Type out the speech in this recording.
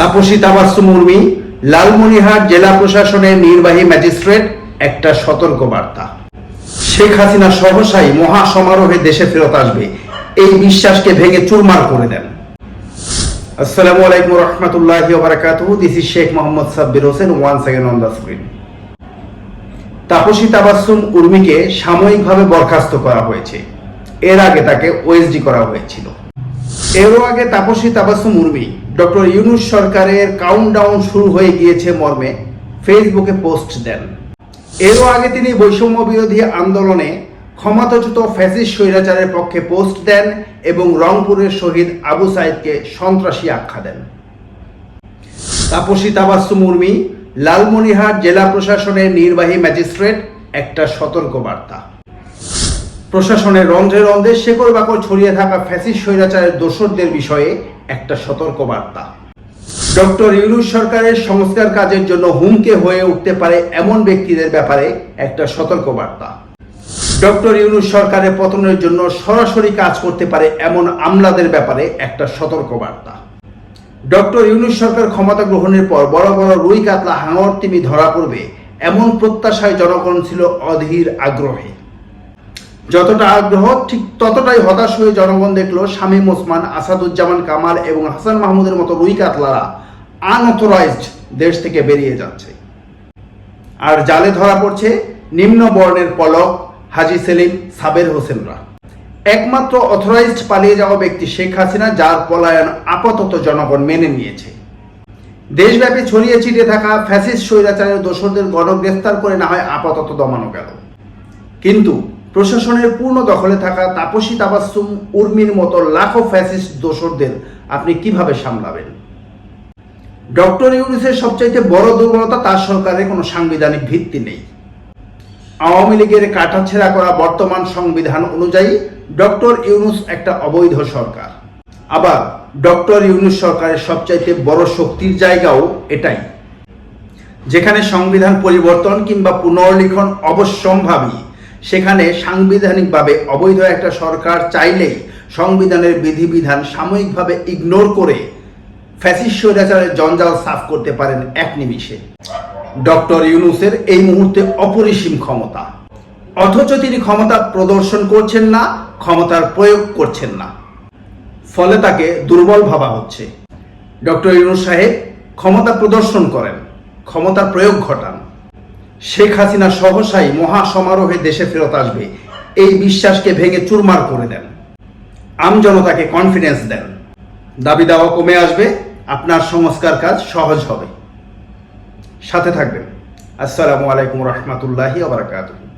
তাপসী লালমনিরহাট জেলা প্রশাসনের নির্বাহী ম্যাজিস্ট্রেট, একটা সতর্ক বার্তা শেখ হাসিনা সহসাই মহা সমারোহে দেশে ফেরত আসবে। এই বিশ্বাসকে ভেঙে চুরমার করে দেন। আসসালামু আলাইকুম রহমতুল্লাহি this is Sheikh Mohammad Sabbir Hossain one second on the screen Tapsi Tabassum উর্মিকে সাময়িকভাবে বরখাস্ত করা হয়েছে। এর আগে তাকে ওএসডি করা হয়েছিল। এরও আগে তাপসী তাবাসসুম উর্মি ডক্টর ইউনুস সরকারের কাউন্টডাউন শুরু হয়ে গিয়েছে মর্মে, ফেসবুকে পোস্ট দেন। এরও আগে তিনি বৈষম্য বিরোধী আন্দোলনে ক্ষমতাচ্যুত ফ্যাসিস্ট স্বৈরাচারের পক্ষে পোস্ট দেন এবং রংপুরের শহীদ আবু সাইদকে সন্ত্রাসী আখ্যা দেন। তাপসী তাবাসসুম উর্মি লালমনিরহাট জেলা প্রশাসনের নির্বাহী ম্যাজিস্ট্রেট, একটা সতর্ক বার্তা প্রশাসনের রন্ধ্রে রন্ধ্রে শেকড় বাকড় ছড়িয়ে থাকা ফ্যাসিস্ট স্বৈরাচারের দোসরদের বিষয়ে একটা সতর্ক বার্তা ডক্টর ইউনুস সরকারের সংস্কার কাজের জন্য হুমকে হয়ে উঠতে পারে এমন ব্যক্তিদের ব্যাপারে একটা সতর্ক বার্তা ডক্টর ইউনুস সরকারের পতনের জন্য সরাসরি কাজ করতে পারে এমন আমলাদের ব্যাপারে একটা সতর্ক বার্তা ডক্টর ইউনুস সরকার ক্ষমতা গ্রহণের পর বড় বড় রুই কাতলা হাঙর, তিমি ধরা পড়বে, এমন প্রত্যাশায় জনগণ ছিল অধীর আগ্রহে। যতটা আগ্রহ, ঠিক ততটাই হতাশ হয়ে জনগণ দেখল শামীম ওসমান, আসাদুজ্জামান কামাল এবং হাসান মাহমুদের মতো রুই কাতলারা আনঅথরাইজড দেশ থেকে বেরিয়ে যাচ্ছে। আর জালে ধরা পড়ছে নিম্ন বর্ণের পলক হাজি সেলিম, সাবের হোসেনরা। একমাত্র অথরাইজড পালিয়ে যাওয়া ব্যক্তি শেখ হাসিনা, যার পলায়ন আপাতত জনগণ মেনে নিয়েছে। দেশব্যাপী ছড়িয়ে ছিটিয়ে থাকা ফ্যাসিস্ট স্বৈরাচারের দোষরদের গণগ্রেফতার করে না হয় আপাতত দমানো গেল। কিন্তু প্রশাসনের পূর্ণ দখলে থাকা তাপসী তাবাসসুম, উর্মির মতো লাখো ফ্যাসিস্ট দোসরদের আপনি কীভাবে সামলাবেন? ডক্টর ইউনুসের সবচাইতে বড় দুর্বলতা তার সরকারের কোনো সাংবিধানিক ভিত্তি নেই। আওয়ামী লীগের কাটাছেড়া করা বর্তমান সংবিধান অনুযায়ী ডক্টর ইউনুস একটা অবৈধ সরকার। আবার ডক্টর ইউনুস সরকারের সবচাইতে বড় শক্তির জায়গাও এটাই। যেখানে সংবিধান পরিবর্তন কিংবা পুনর্লিখন অবশ্যম্ভাবী। সেখানে সাংবিধানিকভাবে অবৈধ একটা সরকার চাইলেই সংবিধানের বিধিবিধান সাময়িকভাবে ইগনোর করে স্বৈরাচারের জঞ্জাল সাফ করতে পারেন এক নিমিষে। ডক্টর ইউনুসের এই মুহূর্তে অপরিসীম ক্ষমতা। অথচ তিনি ক্ষমতা প্রদর্শন করছেন না, ক্ষমতার প্রয়োগ করছেন না। ফলে তাকে দুর্বল ভাবা হচ্ছে। ডক্টর ইউনুস সাহেব ক্ষমতা প্রদর্শন করেন, ক্ষমতার প্রয়োগ ঘটান। শেখ হাসিনা সহসাই মহা সমারোহে দেশে ফেরত আসবে। এই বিশ্বাসকে ভেঙে চুরমার করে দেন। আমজনতাকে কনফিডেন্স দেন। দাবি দাওয়া কমে আসবে। আপনার সংস্কার কাজ সহজ হবে। সাথে থাকবেন। আসসালামু আলাইকুম রহমতুল্লাহি আবরকাতুহ